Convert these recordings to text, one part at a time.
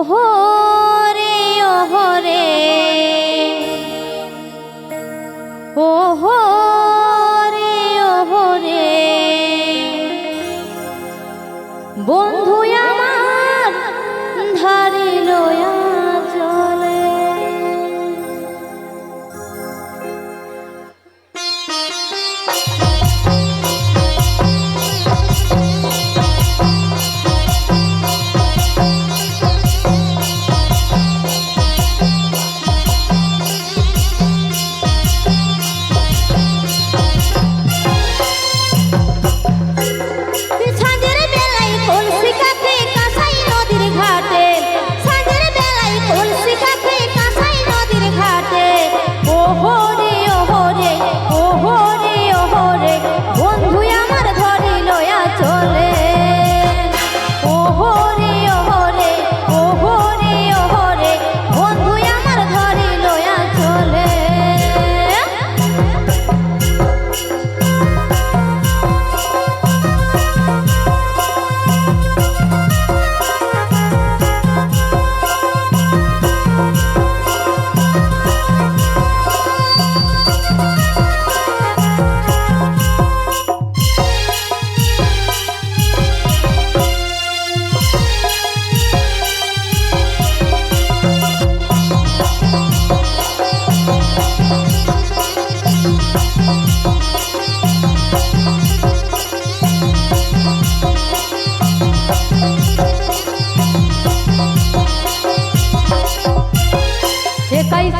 মোহন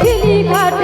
ছিলি ঘাট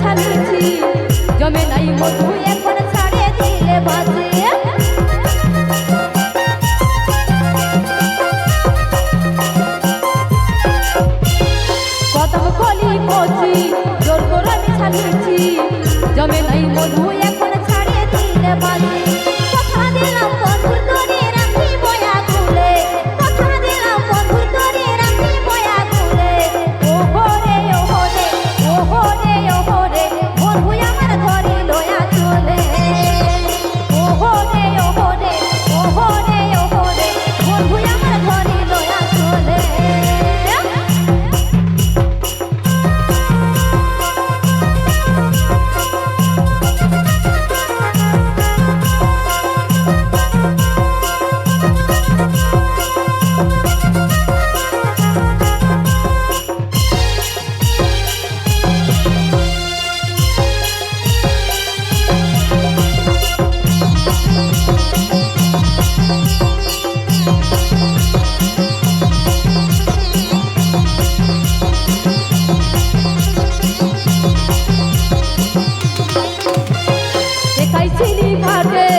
আচ্ছা লুচি জমে নাই মধু, এখন ছাড়ে দিলে বাজে। কদম কলি কচি, জোর করে আমি ছাড়ুছি জমে নাই মধু, এখন ছাড়ে দিলে বাজে। ছিনি ঘটে